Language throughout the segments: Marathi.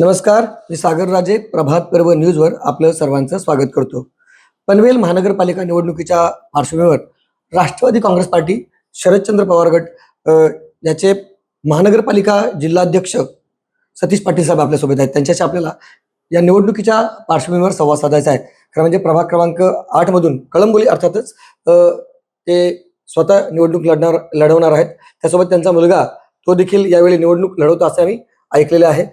नमस्कार मी सागर राजे प्रभात पर्व न्यूजवर आपलं सर्वांचं स्वागत करतो. पनवेल महानगरपालिका निवडणुकीच्या पार्श्वभूमीवर राष्ट्रवादी काँग्रेस पार्टी शरदचंद्र पवार गट याचे महानगरपालिका जिल्हाध्यक्ष सतीश पाटील साहेब आपल्यासोबत आहेत. त्यांच्याशी आपल्याला या निवडणुकीच्या पार्श्वभूमीवर संवाद साधायचा आहे. खरं म्हणजे प्रभाग क्रमांक आठमधून कळंबोली अर्थातच ते स्वतः निवडणूक लढणार लढवणार आहेत. त्यासोबत त्यांचा मुलगा तो देखील यावेळी निवडणूक लढवतो असं आम्ही ऐकलेलं आहे.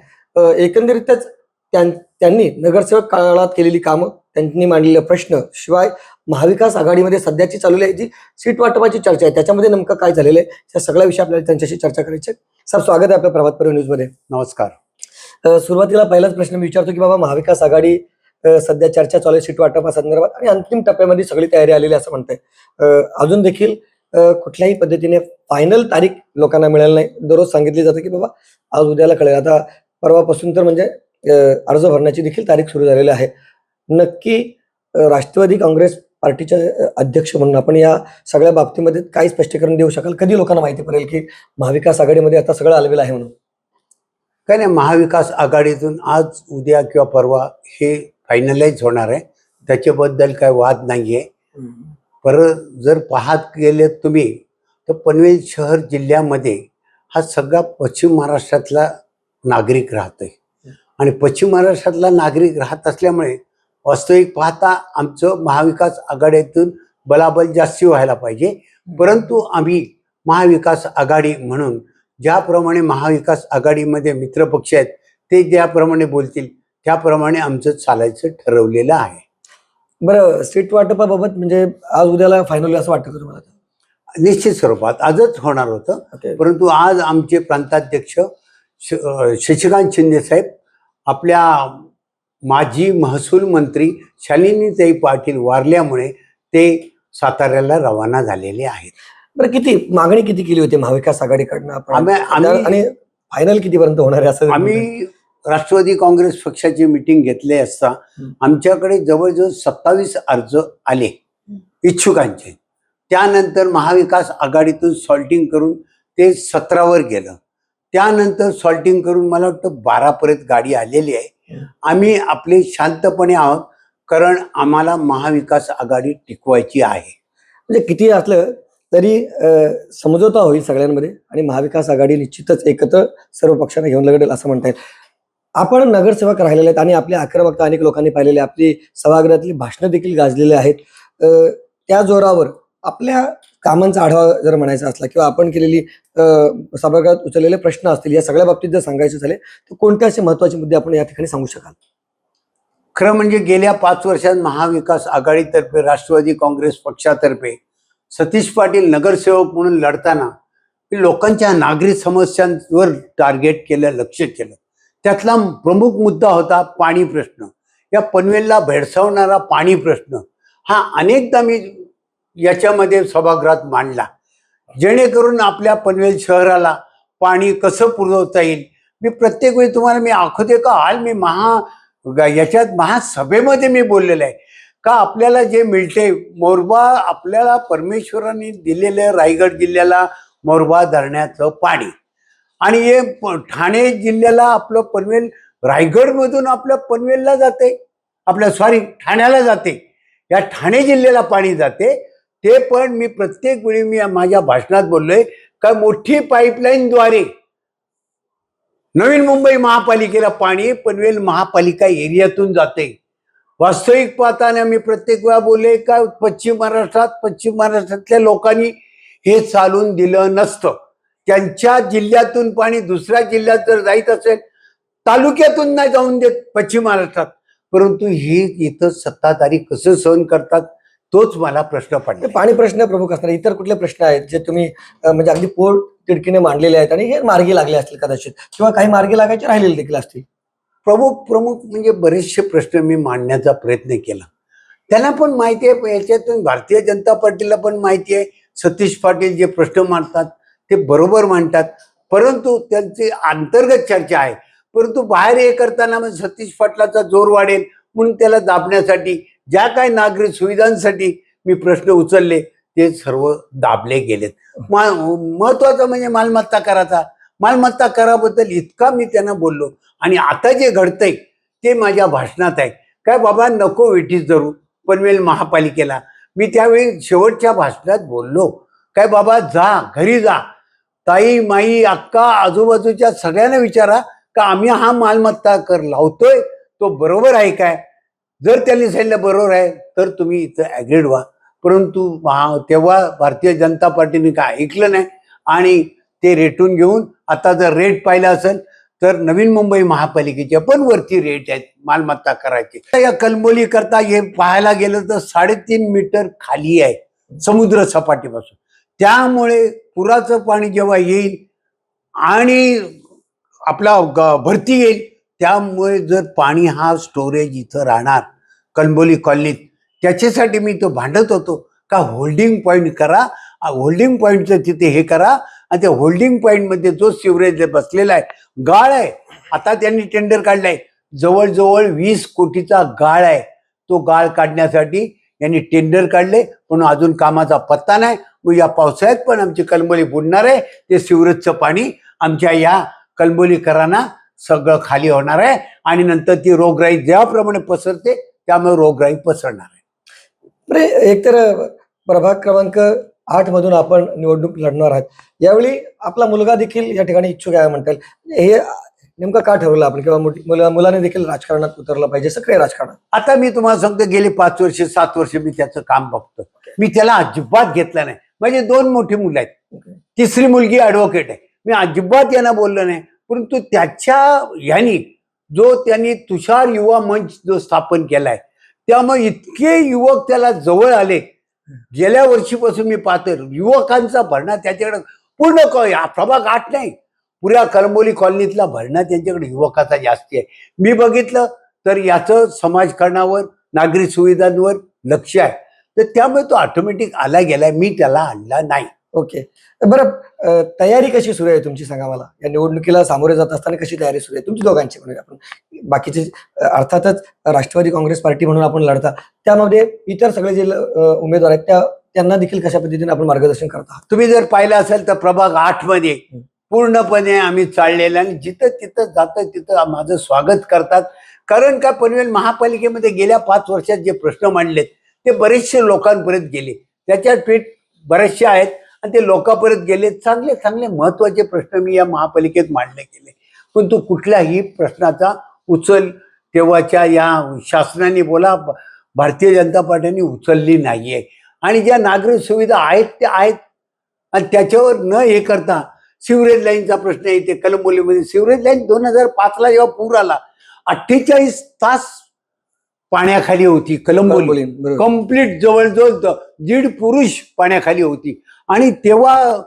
एकंदरीतच त्यां- त्यांनी नगरसेवक काळात केलेली कामं त्यांनी मांडलेले प्रश्न शिवाय महाविकास आघाडीमध्ये सध्याची चाललेली आहे जी सीट वाटपाची चर्चा आहे त्याच्यामध्ये नेमकं काय झालेलं आहे त्या सगळ्या विषयी आपल्याला त्यांच्याशी चर्चा करायची आहे. सर स्वागत आहे आपल्या प्रभात पर्व न्यूजमध्ये. नमस्कार. सुरुवातीला पहिलाच प्रश्न मी विचारतो की बाबा महाविकास आघाडी सध्या चर्चा चालू आहे सीट वाटपा संदर्भात आणि अंतिम टप्प्यामध्ये सगळी तयारी आलेली असं म्हणताय. अजून देखील कुठल्याही पद्धतीने फायनल तारीख लोकांना मिळाली नाही. दररोज सांगितली जातं की बाबा आज उद्याला कळेल. आता परवापासून तर म्हणजे अर्ज भरण्याची देखील तारीख सुरू झालेली आहे. नक्की राष्ट्रवादी काँग्रेस पार्टीचे अ, अध्यक्ष म्हणून आपण या सगळ्या बाबतीमध्ये काय स्पष्टीकरण देऊ शकाल? कधी लोकांना माहिती पडेल की महाविकास आघाडीमध्ये आता सगळं आलेलं आहे म्हणून? काय नाही महाविकास आघाडीतून आज उद्या किंवा परवा हे फायनलाइज होणार आहे. त्याच्याबद्दल काय वाद नाही आहे परत जर पाहत गेलेत तुम्ही तर पनवेल शहर जिल्ह्यामध्ये हा सगळा पश्चिम महाराष्ट्रातला नागरिक राहतोय. आणि पश्चिम महाराष्ट्रातला नागरिक राहत असल्यामुळे वास्तविक पाहता आमचं महाविकास आघाडीतून बलाबल जास्ती व्हायला पाहिजे. परंतु आम्ही महाविकास आघाडी म्हणून ज्याप्रमाणे महाविकास आघाडीमध्ये मित्रपक्ष आहेत ते ज्याप्रमाणे बोलतील त्याप्रमाणे आमचं चालायचं ठरवलेलं आहे. बरं सीट वाटपाबाबत म्हणजे आज उद्याला फायनल असं वाटतं का तुम्हाला? निश्चित स्वरूपात. आजच होणार होतं. परंतु आज आमचे प्रांताध्यक्ष श- अं, शशिकांत शिंदे साहेब आपल्या माजी महसूल मंत्री शालिनीताई पाटील वारल्यामुळे ते साताऱ्याला रवाना झालेले आहेत. बरं किती मागणी किती केली होती महाविकास आघाडीकडनं? आपण आम्ही आम्ही आणि फायनल कितीपर्यंत होणार आहे असं आम्ही राष्ट्रवादी काँग्रेस पक्षाची मिटिंग घेतली असता. आमच्याकडे जवळजवळ सत्तावीस अर्ज आले इच्छुकांचे. त्यानंतर महाविकास आघाडीतून सॉल्टिंग करून ते सतरावर गेलं. त्यानंतर सॉल्टिंग करून मला वाटतं बारापर्यंत गाडी आलेली आहे. आम्ही आपले शांतपणे आहोत कारण आम्हाला महाविकास आघाडी टिकवायची आहे. म्हणजे किती असलं तरी समझोता होईल सगळ्यांमध्ये आणि महाविकास आघाडी निश्चितच एकत्र सर्व पक्षांना घेऊन लढेल असं म्हणता येईल. आपण नगरसेवक राहिलेले आहेत आणि आपली आक्रमकता अनेक लोकांनी पाहिलेली आपली सभागृहातली भाषणं देखील गाजलेली आहेत. अं, त्या जोरावर आपल्या कामांचा आढावा जर म्हणायचा असला किंवा आपण केलेली सभागृहात उचललेले प्रश्न असतील या सगळ्या बाबतीत जर सांगायचे झाले तर कोणते असे महत्त्वाचे मुद्दे आपण या ठिकाणी सांगू शकाल? खरं म्हणजे गेल्या पाच वर्षात महाविकास आघाडीतर्फे राष्ट्रवादी काँग्रेस पक्षातर्फे सतीश पाटील नगरसेवक म्हणून लढताना लोकांच्या नागरिक समस्यांवर टार्गेट केलं लक्ष केलं. त्यातला प्रमुख मुद्दा होता पाणी प्रश्न. या पनवेलला भेडसावणारा पाणी प्रश्न. हा अनेकदा मी याच्यामध्ये सभागृहात मांडला. जेणेकरून आपल्या पनवेल शहराला पाणी कसं पुरवता येईल? मी प्रत्येक वेळी तुम्हाला मी आखवते का? हाल मी महा याच्यात महासभेमध्ये मी बोललेलं आहे. का आपल्याला जे मिळते मोरबा आपल्याला परमेश्वरांनी दिलेलं रायगड जिल्ह्याला मोरबा धरण्याचं पाणी. आणि हे ठाणे जिल्ह्याला आपलं पनवेल रायगडमधून आपल्या पनवेलला जाते. आपल्या सॉरी ठाण्याला जाते. या ठाणे जिल्ह्याला पाणी जाते. ते पण मी प्रत्येक वेळी मी माझ्या भाषणात बोललोय. का मोठी पाईपलाईनद्वारे नवीन मुंबई महापालिकेला पाणी पनवेल महापालिका एरियातून जाते. वास्तविक पाहताना मी प्रत्येक वेळा बोलले का पश्चिम महाराष्ट्रात पश्चिम महाराष्ट्रातल्या लोकांनी हे चालून दिलं नसतं. त्यांच्या जिल्ह्यातून पाणी दुसऱ्या जिल्ह्यात जर जायचं असेल तालुक्यातून नाही जाऊन देत पश्चिम महाराष्ट्रात. परंतु हे इथं सत्ताधारी कसं सहन करतात तोच मला प्रश्न ते पडला पाणी प्रश्न प्रमुख असणार. इतर कुठले प्रश्न आहेत जे तुम्ही म्हणजे अगदी पोट तिडकीने मांडलेले आहेत आणि हे मार्गी लागले असतील कदाचित किंवा काही मार्गी लागायचे राहिलेले देखील असतील? प्रमुख प्रमुख म्हणजे बरेचसे प्रश्न मी मांडण्याचा प्रयत्न केला. त्यांना पण माहिती आहे याच्यातून भारतीय जनता पार्टीला पण माहिती आहे. सतीश पाटील जे प्रश्न मांडतात ते बरोबर मांडतात परंतु त्यांची अंतर्गत चर्चा आहे. परंतु बाहेर हे करताना मग सतीश पाटलाचा जोर वाढेल म्हणून त्याला दाबण्यासाठी ज्या काही नागरिक सुविधांसाठी मी प्रश्न उचलले ते सर्व दाबले गेलेत. मा- महत्वाचं म्हणजे मालमत्ता कराचा. मालमत्ता कराबद्दल इतका मी त्यांना बोललो. आणि आता जे घडतंय ते माझ्या भाषणात आहे. काय बाबा नको वेठीस धरू पनवेल महापालिकेला. मी त्यावेळी शेवटच्या भाषणात बोललो. काय बाबा जा घरी जा. ताई माई अक्का आजूबाजूच्या सगळ्यांना विचारा का आम्ही हा मालमत्ता कर लावतोय? तो बरोबर आहे काय? जर त्यांनी सांगितलं बरोबर आहे तर तुम्ही इथं ॲग्रेड व्हा. परंतु तेव्हा भारतीय जनता पार्टीने काय ऐकलं नाही आणि ते रेटून घेऊन आता जर रेट पाहिला असेल तर नवीन मुंबई महापालिकेच्या पण वरती रेट आहेत मालमत्ता करायची. या कलमोली करता हे पाहायला गेलं तर साडेतीन मीटर खाली आहे समुद्र सपाटीपासून. त्यामुळे पुराचं पाणी जेव्हा येईल आणि आपला ग- भरती येईल त्यामुळे जर पाणी हा स्टोरेज इथं राहणार कलबोली कॉलनीत त्याच्यासाठी मी तो भांडत होतो. का होल्डिंग पॉईंट करा होल्डिंग पॉईंटचं तिथे हे करा आणि त्या होल्डिंग पॉईंटमध्ये जो सिवरेज बसलेला आहे गाळ आहे. आता त्यांनी टेंडर काढलाय. जवळजवळ वीस कोटीचा गाळ आहे. तो गाळ काढण्यासाठी यांनी टेंडर काढले पण अजून कामाचा पत्ता नाही. मग या पावसाळ्यात पण आमची कलंबोली बुडणार आहे. ते सिवरेजचं पाणी आमच्या या कलंबोलीकरांना सगळं खाली होणार आहे. आणि नंतर ती रोगराई ज्याप्रमाणे पसरते त्यामुळे रोगराई पसरणार आहे. एकतर प्रभाग क्रमांक आठ मधून आपण निवडणूक लढणार आहात. यावेळी आपला मुलगा देखील या ठिकाणी इच्छुक आहे म्हणता येईल हे नेमकं का ठरवलं आपण? किंवा मुला- मुलाने देखील राजकारणात उतरलं पाहिजे सक्रिय राजकारणात? आता मी तुम्हाला सांगतो गेले पाच वर्ष सात वर्ष मी त्याचं काम बघतो. मी त्याला अजिबात घेतलं नाही. माझे दोन मोठी मुलं आहेत. तिसरी मुलगी ऍडव्होकेट आहे. मी अजिबात यांना बोललो नाही. परंतु त्याच्या ह्यानी जो त्यांनी तुषार युवा मंच जो स्थापन केलाय त्यामुळे इतके युवक त्याला जवळ आले. गेल्या वर्षीपासून मी पाहतोय युवकांचा भरणा त्याच्याकडे पूर्ण प्रभाग आठ नाही. पुऱ्या कलंबोली कॉलनीतला भरणा त्यांच्याकडे युवकाचा जास्ती आहे. मी बघितलं तर याचं समाजकारणावर नागरी सुविधांवर लक्ष आहे. तर त्यामुळे तो ऑटोमॅटिक आला गेलाय मी त्याला आणला नाही. ओके बरं तयारी कशी सुरू आहे तुमची सांगा मला? या निवडणुकीला सामोरे जात असताना कशी तयारी सुरू आहे? तुमची दोघांची म्हणूया आपण. बाकीचे अर्थातच राष्ट्रवादी काँग्रेस पार्टी म्हणून आपण लढता. त्यामध्ये इतर सगळे जे उमेदवार आहेत त्या त्यांना देखील कशा पद्धतीने आपण मार्गदर्शन करत आहात? तुम्ही जर पाहिलं असेल तर प्रभाग आठमध्ये पूर्णपणे आम्ही चाललेलं आणि जिथं तिथं जातं तिथं माझं स्वागत करतात. कारण का पनवेल महापालिकेमध्ये गेल्या पाच वर्षात जे प्रश्न मांडलेत ते बरेचसे लोकांपर्यंत गेले. त्याच्यात ट्विट बरेचसे आहेत आणि ते लोकांपर्यंत गेले. चांगले चांगले महत्त्वाचे प्रश्न मी या महापालिकेत मांडले गेले. पण तो कुठल्याही प्रश्नाचा उचल तेव्हाच्या या शासनाने बोला भारतीय जनता पार्टीने उचलली नाहीये. आणि ज्या नागरिक सुविधा आहेत त्या आहेत. आणि त्याच्यावर न हे करता सिवरेज लाईनचा प्रश्न येते कलंबोलीमध्ये सिवरेज लाईन दोन हजार पाचला जेव्हा पूर आला अठ्ठेचाळीस तास पाण्याखाली होती कलंबोली. कंप्लीट जवळजवळ दीड पुरुष पाण्याखाली होती. आणि तेव्हा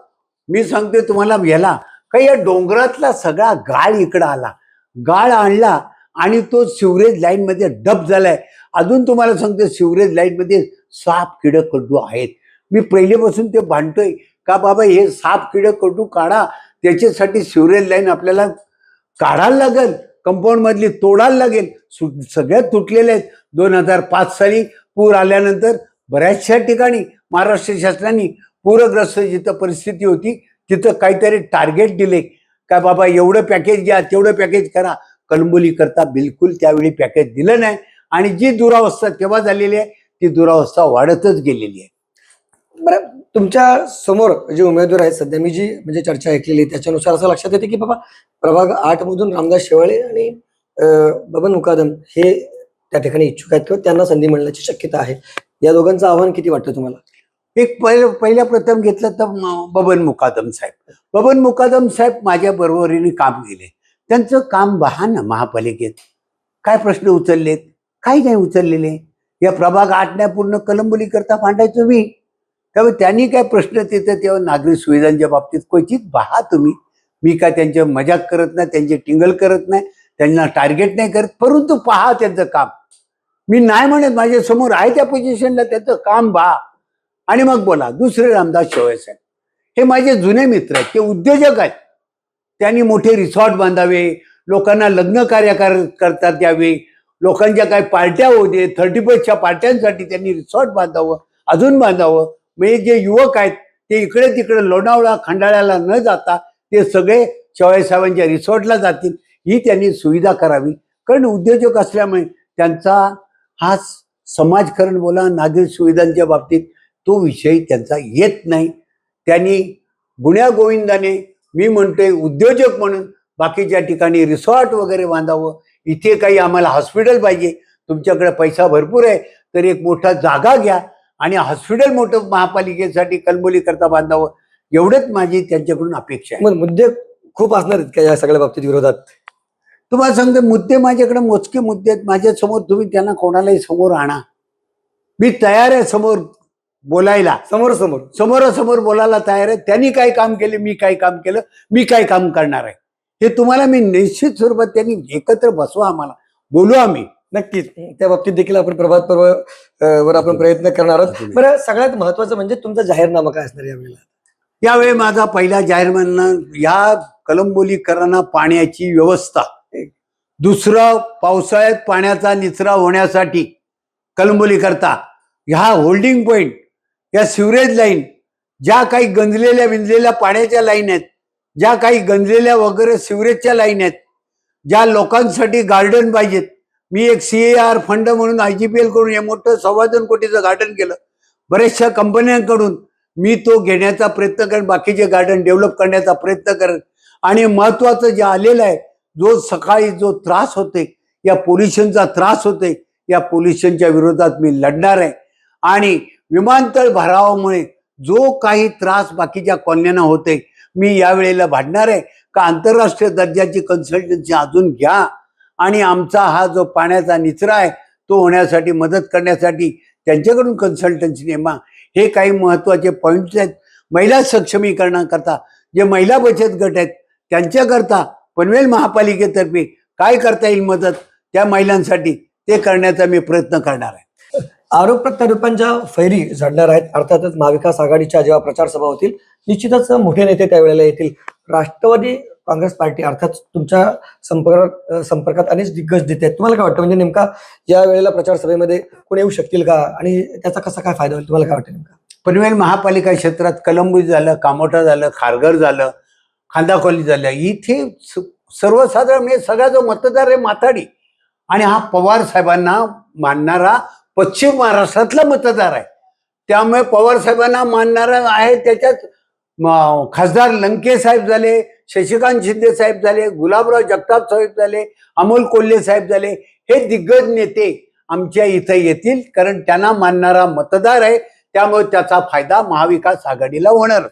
मी सांगते तुम्हाला ह्याला का या डोंगरातला सगळा गाळ इकडं आला. गाळ आणला आणि तो सिवरेज लाईन मध्ये डब झालाय. अजून तुम्हाला सांगते सिवरेज लाईन मध्ये साप किड कडू आहेत. मी पहिलेपासून ते भांडतोय का बाबा हे साप किड कडू काढा. त्याच्यासाठी सिवरेज लाईन आपल्याला काढायला लागेल. कंपाऊंड मधली तोडायला लागेल. सु- सगळ्यात तुटलेले आहेत. दोन हजार पाच साली पूर आल्यानंतर बऱ्याचशा ठिकाणी महाराष्ट्र शासनाने पूरग्रस्त जिथं परिस्थिती होती तिथं काहीतरी टार्गेट दिले. काय बाबा एवढं पॅकेज घ्या तेवढं पॅकेज करा. कलंबोली करता बिलकुल त्यावेळी पॅकेज दिलं नाही. आणि जी दुरावस्था तेव्हा झालेली आहे ती दुरावस्था वाढतच गेलेली आहे. बरं तुमच्यासमोर जे उमेदवार आहेत सध्या मी जी म्हणजे चर्चा ऐकलेली आहे, त्याच्यानुसार असं लक्षात येते की बाबा प्रभाग आठ मधून रामदास शेवाळे आणि बबन मुकादम हे त्या ठिकाणी इच्छुक आहेत किंवा त्यांना संधी मिळण्याची शक्यता आहे. या दोघांचं आव्हान किती वाटतं तुम्हाला? एक पहिलं पहिल्या प्रथम घेतलं तर बबन मुकादम साहेब. बबन मुकादम साहेब माझ्या बरोबरीने काम केले. त्यांचं काम पहा ना महापालिकेत. काय प्रश्न उचललेत? काही नाही उचललेले. या प्रभाग आठण्या पूर्ण कलंबोली करता मांडायचो मी. त्यामुळे त्यांनी काय प्रश्न तिथं तेव्हा नागरी सुविधांच्या बाबतीत क्वचित पहा तुम्ही. मी काय त्यांच्या मजाक करत नाही त्यांचे टिंगल करत नाही त्यांना टार्गेट नाही करत परंतु पहा त्यांचं काम. मी नाही म्हणत माझ्यासमोर आहे त्या पोझिशनला त्याचं काम पहा आणि मग बोला दुसरे रामदास शेवळे साहेब. हे माझे जुने मित्र आहेत ते उद्योजक आहेत. त्यांनी मोठे रिसॉर्ट बांधावे लोकांना लग्न कार्यकार करतात यावे लोकांच्या काही पार्ट्या होऊ दे थर्टी फर्स्टच्या पार्ट्यांसाठी त्यांनी रिसॉर्ट बांधावं अजून बांधावं. म्हणजे जे युवक आहेत ते इकडे तिकडे लोणावळा खंडाळ्याला न जाता ते सगळे चव्हासाहेबांच्या रिसॉर्टला जातील. ही त्यांनी सुविधा करावी. कारण उद्योजक असल्यामुळे त्यांचा हा समाजकरण बोला नागरिक सुविधांच्या बाबतीत तो विषय त्यांचा येत नाही. त्यांनी गुण्या गोविंदाने मी म्हणतोय उद्योजक म्हणून बाकीच्या ठिकाणी रिसॉर्ट वगैरे बांधावं. इथे काही आम्हाला हॉस्पिटल पाहिजे. तुमच्याकडे पैसा भरपूर आहे तर एक मोठा जागा घ्या. आणि हॉस्पिटल मोठं महापालिकेसाठी कलबोली करता बांधावं एवढंच माझी त्यांच्याकडून अपेक्षा आहे. मग मुद्दे खूप असणार आहेत का या सगळ्या बाबतीत विरोधात? तुम्हाला सांगतो मुद्दे माझ्याकडे मोजके मुद्दे आहेत. माझ्यासमोर तुम्ही त्यांना कोणालाही समोर आणा. मी तयार आहे समोर बोलायला. समोर समोर. समोरासमोर बोलायला तयार आहे. त्यांनी काय काम केले मी काय काम केलं मी काय काम करणार आहे? हे तुम्हाला मी निश्चित स्वरूपात त्यांनी एकत्र बसवा आम्हाला. बोलू आम्ही. नक्कीच. त्या बाबतीत देखील आपण प्रभात पर्व वर आपण प्रयत्न करणार आहोत. बरं सगळ्यात महत्वाचं म्हणजे तुमचा जाहीरनामा काय असणार यावेळेला? यावेळी माझा पहिला जाहीरनामा या कलंबोलीकरांना पाण्याची व्यवस्था. दुसरं पावसाळ्यात पाण्याचा निचरा होण्यासाठी कलंबोली करता. ह्या होल्डिंग पॉइंट या सिवरेज लाईन ज्या काही गंजलेल्या विंजलेल्या पाण्याच्या लाईन आहेत ज्या काही गंजलेल्या वगैरे सिवरेजच्या लाईन आहेत ज्या लोकांसाठी गार्डन पाहिजेत मी एक सी ए आर फंड म्हणून आय जी पी एलकडून हे मोठं सव्वा दोन कोटीचं गार्डन केलं. बऱ्याचशा कंपन्यांकडून मी तो घेण्याचा प्रयत्न करेन बाकीचे गार्डन डेव्हलप करण्याचा प्रयत्न करेन. आणि महत्वाचं जे आलेलं आहे जो सकाळी जो त्रास होते या पोल्युशनचा त्रास होते या पोल्युशनच्या विरोधात मी लढणार आहे. आणि विमानतळ भरावामुळे जो काही त्रास बाकीच्या कॉलन्यांना होते मी यावेळेला भांडणार आहे. का आंतरराष्ट्रीय दर्जाची कन्सल्टन्सी अजून घ्या. आणि आमचा हा जो पाण्याचा निचरा आहे तो होण्यासाठी मदत करण्यासाठी त्यांच्याकडून कन्सल्टन्सी नेमा. हे काही महत्त्वाचे पॉईंट्स आहेत. महिला सक्षमीकरणाकरता जे महिला बचत गट आहेत त्यांच्याकरता पनवेल महापालिकेतर्फे काय करता येईल मदत? त्या महिलांसाठी ते करण्याचा मी प्रयत्न करणार आहे. आरोप प्रत्यारोपांच्या फैरी झडणार आहेत. अर्थातच महाविकास आघाडीच्या जेव्हा प्रचार सभा होतील निश्चितच मोठे नेते त्यावेळेला येतील. राष्ट्रवादी काँग्रेस पार्टी अर्थात तुमच्या संपर्कात संपर्कात अनेक दिग्गज देते आहेत. तुम्हाला काय वाटतं? म्हणजे नेमका या वेळेला प्रचार सभेमध्ये कोण येऊ शकतील का? आणि त्याचा कसा काय फायदा होईल? तुम्हाला काय वाटतं नेमका? पनवेल महापालिका क्षेत्रात कलंबुज झालं कामोठा झालं खारघर झालं खांदाखोली झालं इथे सर्वसाधारण म्हणजे सगळा जो मतदार आहे माथाडी आणि हा पवार साहेबांना मानणारा पश्चिम महाराष्ट्रातला मतदार आहे. त्यामुळे पवार साहेबांना मानणारा आहे त्याच्यात खासदार लंके साहेब झाले शशिकांत शिंदे साहेब झाले गुलाबराव जगताप साहेब झाले अमोल कोल्हे साहेब झाले हे दिग्गज नेते आमच्या इथं येतील कारण त्यांना मानणारा मतदार आहे त्यामुळे त्याचा फायदा महाविकास आघाडीला होणार